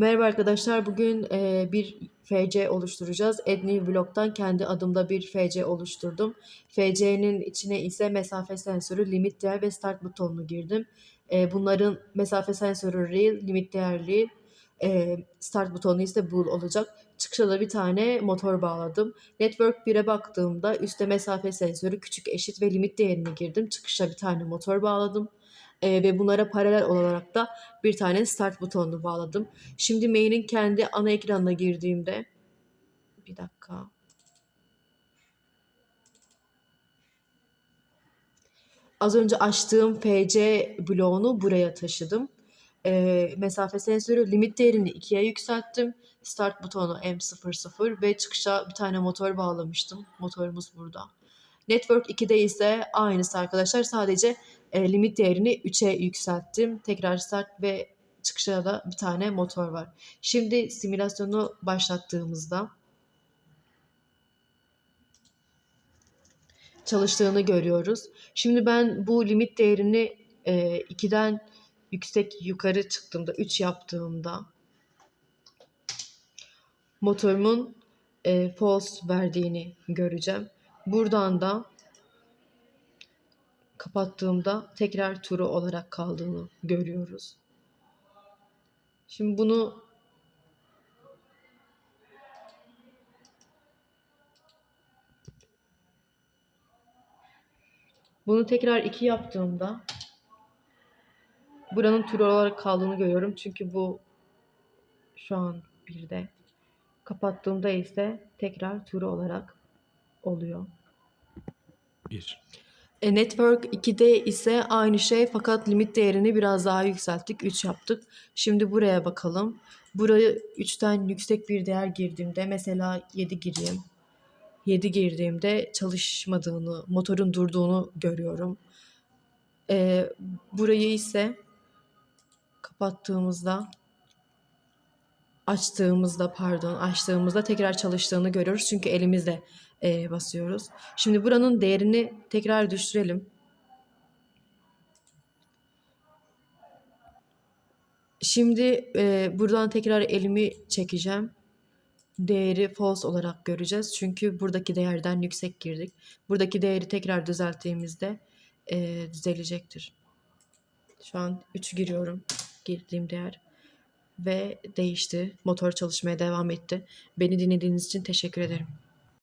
Merhaba arkadaşlar. Bugün e, bir FC oluşturacağız. Add New Block'tan kendi adımda bir FC oluşturdum. FC'nin içine ise mesafe sensörü, limit değer ve start butonunu girdim. E, bunların mesafe sensörü real, limit değerli, e, start butonu ise bool olacak. Çıkışa da bir tane motor bağladım. Network 1'e baktığımda üstte mesafe sensörü küçük eşit ve limit değerini girdim. Çıkışa bir tane motor bağladım. E, ve bunlara paralel olarak da bir tane start butonunu bağladım. Şimdi main'in kendi ana ekranına girdiğimde bir dakika. Az önce açtığım FC bloğunu buraya taşıdım. E, mesafe sensörü limit değerini 2'ye yükselttim. Start butonu M00 ve çıkışa bir tane motor bağlamıştım. Motorumuz burada. Network 2'de ise aynısı arkadaşlar. Sadece e, limit değerini 3'e yükselttim. Tekrar start ve çıkışa da bir tane motor var. Şimdi simülasyonu başlattığımızda çalıştığını görüyoruz. Şimdi ben bu limit değerini e, 2'den yüksek yukarı çıktığımda 3 yaptığımda motorumun e, false verdiğini göreceğim. Buradan da kapattığımda tekrar turu olarak kaldığını görüyoruz. Şimdi bunu bunu tekrar iki yaptığımda buranın turu olarak kaldığını görüyorum. Çünkü bu şu an birde. Kapattığımda ise tekrar turu olarak oluyor. 1. E, Network 2'de ise aynı şey fakat limit değerini biraz daha yükselttik. 3 yaptık. Şimdi buraya bakalım. Buraya 3'ten yüksek bir değer girdiğimde mesela 7 gireyim. 7 girdiğimde çalışmadığını, motorun durduğunu görüyorum. E, burayı ise kapattığımızda açtığımızda pardon açtığımızda tekrar çalıştığını görüyoruz. Çünkü elimizle e, basıyoruz. Şimdi buranın değerini tekrar düşürelim. Şimdi e, buradan tekrar elimi çekeceğim. Değeri false olarak göreceğiz. Çünkü buradaki değerden yüksek girdik. Buradaki değeri tekrar düzelttiğimizde e, düzelecektir. Şu an 3 giriyorum. Girdiğim değer. Ve değişti. Motor çalışmaya devam etti. Beni dinlediğiniz için teşekkür ederim.